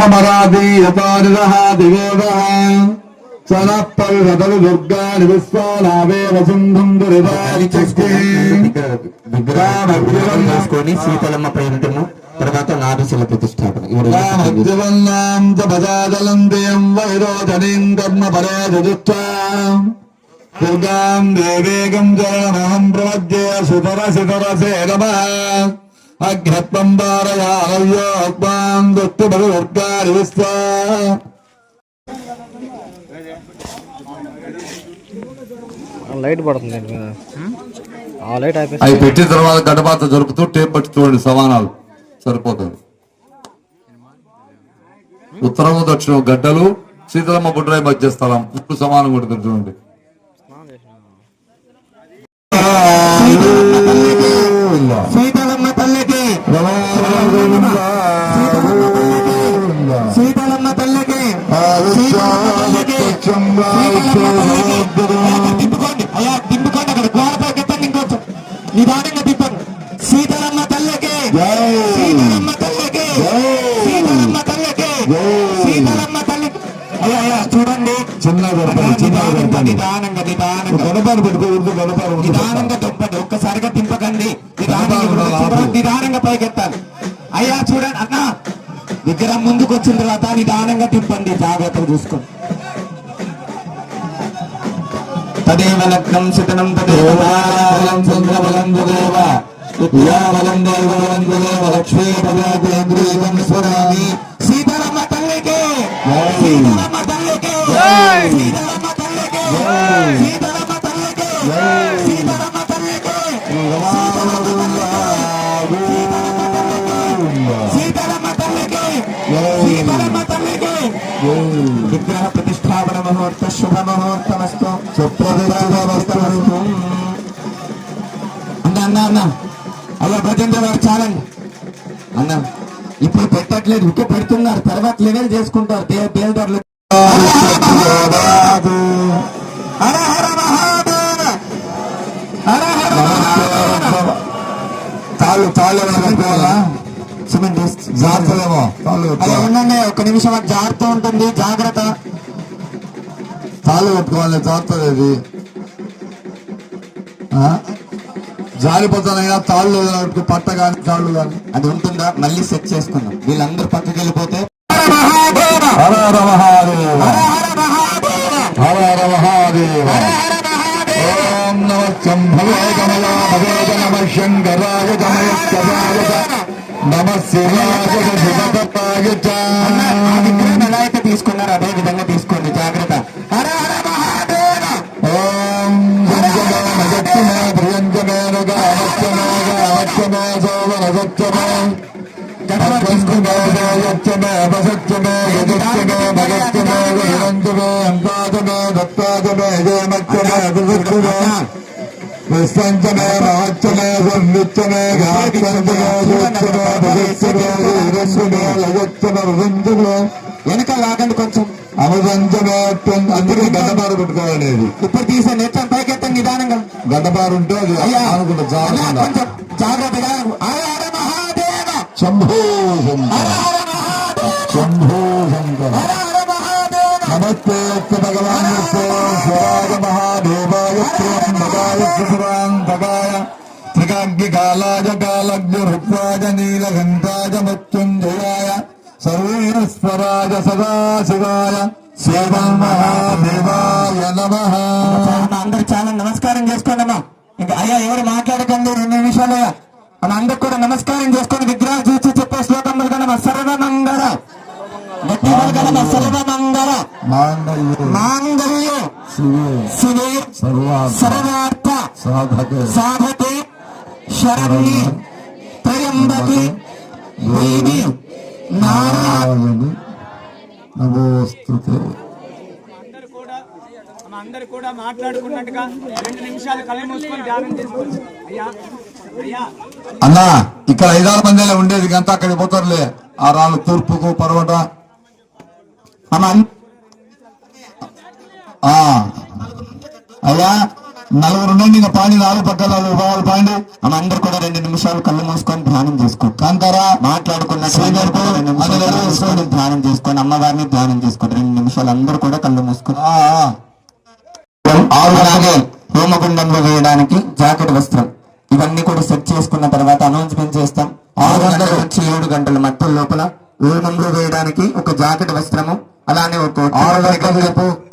ఓమమరాదీయతానిదః దివేదః సనప్పవిషదలు దుర్గాని విశ్వానావే వసుంధం చేసుకొని సీతలమ్మ పేరింటము తర్వాత నాదశిల ప్రతిష్టాపన దుర్గాం దేవేగం చరణమహం ప్రవద్యే సుతర సుతరసే నమః లైట్ పడుతుంది ఆ లైట్ అవి పెట్టిన తర్వాత గడపాత జరుపుతూ టేప్ పట్టి చూడండి సమానాలు. సరిపోతుంది. ఉత్తరము దక్షిణం గడ్డలు శీతలమ్మ బుడ్రాయి మధ్య స్థలం. ఇప్పుడు సమానం కొడుతుంది చూడండి. తల్లికి సీతలమ్మ తల్లికి తిప్పుకోండి అయ్యా తిప్పుకోండి అక్కడ గోడపై పెట్టండి ఇంకొంచెం నిదానంగా తిప్పండి. సీతలమ్మ తల్లికి సీతలమ్మ తల్లికి సీతలమ్మ తల్లికి సీతలమ్మ తల్లికి అయ్యా అయ్యా చూడండి. చిన్న గడపలు చిన్న నిదానంగా నిదానంగా. పెట్టుకోవద్దు గడపాలు నిదానంగా తొప్పండి. ఒక్కసారిగా తింపకండి నిదానంగా పైకెత్తాలి. అయ్యా చూడండి అన్న విగ్రహం ముందుకు వచ్చిన తర్వాత నిదానంగా తిప్పండి జాగ్రత్తగా చూసుకోండి. తదేవ లగ్నం శతనం తదేవ బలం చంద్రబలం విద్యాబలం తదేవ లక్ష్మీ పదేంద్రియం స్వరామి. సీతారామ తల్లికి సీతారామ తల్లికి సీతారామ తల్లికి సీతారామ తల్లికి సీతారామ తల్లికి. అన్న అన్న అన్న. అలా భజన వారు చాలండి. అన్న ఇప్పుడు పెట్టట్లేదు ఇంకా పెడుతున్నారు. తర్వాత లెవెల్ చేసుకుంటారు. తాళ్ళు తాళ్ళు ఉండండి ఒక నిమిషం జాగ్రత్త ఉంటుంది జాగ్రత్త. తాళ్ళు కట్టుకోవాలి జాగ్రత్త ఇది జారిపోతానైనా తాళ్ళు పట్ట కానీ తాళ్ళు కానీ అది ఉంటుందా? మళ్ళీ సెట్ చేసుకుందాం. వీళ్ళందరూ పక్కకి వెళ్ళిపోతే హర హర మహాదేవ. హర హర మహాదేవ. ఓం నమ శంభవే నమ శంకరాయ నమ శివాయ తీసుకున్నారో అదే విధంగా తీసుకోండి. జాగ్రత్త. వృంజమే వెనక లాగండి కొంచెం. అమృతంచమే అందుకే గడ్డపారు పెట్టుకోవాలనేది ఇప్పుడు తీసే నేత్రం పైకెత్తండి నిదానంగా గడ్డపారు ఉంటే అది అనుకుంటా జాగ్రత్తగా మహాదేవ శంభో శంకర శంభో శంకర నమస్తే. భగవాన్ స్వరాజ మహాదేవాయ త్ర్యంబకాయ త్రిపురాంతకాయ త్రికాగ్నికాలాయ కాలజ్ఞ రుద్రాజ నీలకంఠాయ మృత్యుంజయాయ. సర్వేశ్వరాయ సదాశివాయ శ్రీమన్ మహాదేవాయ నమః. అందరు చాలా నమస్కారం చేసుకోండి అమ్మా ఇంకా అయ్యా ఎవరు మాట్లాడకండి? రెండు నిమిషాలు నమస్కారం చేసుకొని విగ్రహం చూసి చెప్పే శ్లోకం కనమ సర్వమంగళ. గట్టి మాంగళ్య. శివే. శివే. సర్వార్థ. సాధకే. శరణ్యే త్రయంబకే. దేవి. నారాయణ నమోస్తుతే. అందరూ కూడా మన అందరూ కూడా మాట్లాడుకున్నట్టుగా రెండు నిమిషాలు కళ్ళు మూసుకొని ధ్యానం చేసుకోవచ్చు అయ్యా. అన్నా ఇక్కడ ఐదారు మందిలో ఉండేది అంతా అక్కడికి పోతారులే. ఆ రాళ్ళు తూర్పుకు పర్వట ఆ. అయ్యా నలుగురు ఉండండి ఇంకా పాండి నాలుగు పక్కల వాళ్ళు పాండి. మన అందరు కూడా రెండు నిమిషాలు కళ్ళు మూసుకొని ధ్యానం చేసుకో. కాంతారా మాట్లాడుకున్న మూసుకొని ధ్యానం చేసుకొని అమ్మవారిని ధ్యానం చేసుకోండి. రెండు నిమిషాలు అందరూ కూడా కళ్ళు మూసుకొని. ఆ, ఆ. అలాగే హోమగుండంలో వేయడానికి జాకెట్ వస్త్రం. ఇవన్నీ కూడా సెట్ చేసుకున్న తర్వాత అనౌన్స్మెంట్ చేస్తాం. ఆరు గంటల నుంచి ఏడు గంటల మధ్య లోపల హోమంలో వేయడానికి ఒక జాకెట్ వస్త్రము అలానే ఒక ఆరు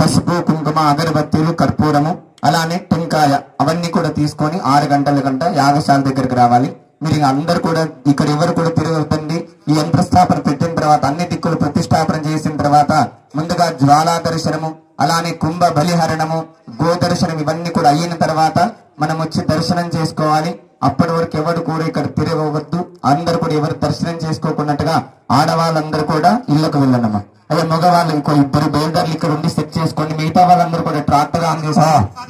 పసుపు కుంకుమ అగరబత్తీలు కర్పూరము అలానే టెంకాయ అవన్నీ కూడా తీసుకొని ఆరు గంటల గంట యాగశాల దగ్గరికి రావాలి. మీరు ఇంకా అందరు కూడా ఇక్కడ ఎవరు కూడా తిరగవద్దండి ఈ యంత్రస్థాపన పెట్టిన తర్వాత అన్ని దిక్కులు ప్రతిష్టాపన చేసిన తర్వాత ముందుగా జ్వాలా దర్శనము అలానే కుంభ బలిహరణము గోదర్శనం ఇవన్నీ కూడా అయిన తర్వాత మనం వచ్చి దర్శనం చేసుకోవాలి. అప్పటి వరకు ఎవరు కూడా ఇక్కడ తిరగవద్దు. అందరు కూడా ఎవరు దర్శనం చేసుకోకున్నట్టుగా ఆడవాళ్ళందరూ కూడా ఇళ్ళకు వెళ్ళనమ్మా. అదే మగవాళ్ళు ఇంకో ఇద్దరు బయలుదేరులు ఇక్కడ ఉండి సెట్ చేసుకోండి. మిగతా వాళ్ళందరూ కూడా ట్రాక్టర్ ఆన్ చేసి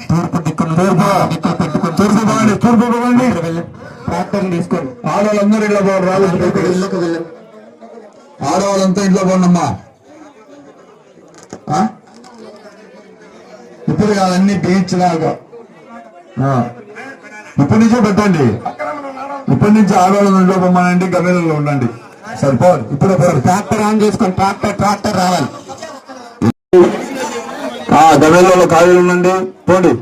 తూర్పు దిక్కు తూర్పు. దిక్కులు పెట్టుకుని తూర్పు పోవండి తూర్పు పోవండి ట్రాక్టర్ తీసుకొని. ఆడవాళ్ళందరూ ఇళ్ళ పోరు రాళ్ళు ఇళ్ళకు వెళ్ళండి ఆడవాళ్ళంతా ఇంట్లో పోండమ్మా? ఇప్పుడు కాదన్నీ బీచ్ లాగా. ఆ. ఇప్పటి నుంచే పెట్టండి. ఇప్పటి నుంచి ఆడవాళ్ళని ఇంట్లో పొమ్మనండి గమేలలో ఉండండి. సరిపోదు ఇప్పుడు ట్రాక్టర్ ఆన్ చేసుకొని ట్రాక్టర్ ట్రాక్టర్ రావాలి. ఆ గమేలలో ఖాళీలు ఉండండి. పోండి.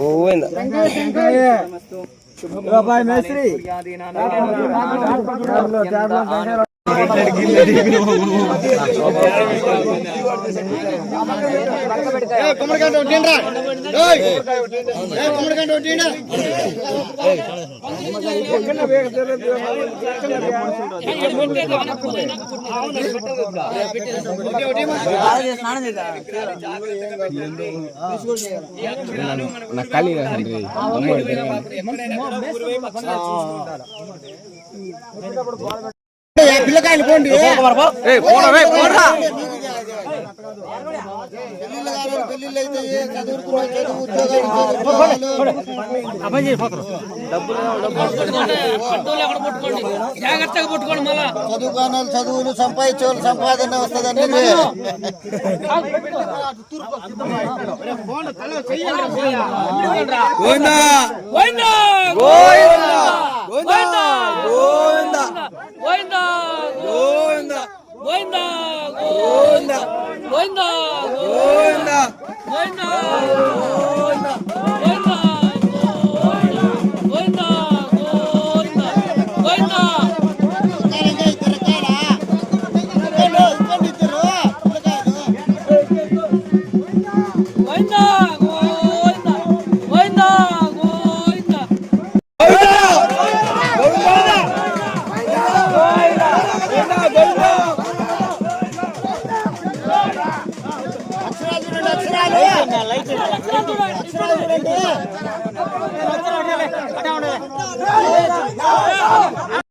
ઓવે ના ભાઈ મૈત્રી குமரகாண்ட ஒட்டின்றா குமரகாண்ட ஒட்டினா ఖాళీగా పిల్లకాయలు పోండి. జాగ్రత్తగా పట్టుకోండి మళ్ళా చదువుకోనాలు చదువులు సంపాదించే వాళ్ళు సంపాదన వస్తుందండి. గోవిందా. గోవిందా. గోవిందా. గోవిందా. గోవిందా గోవిందా గోవిందా గోవిందా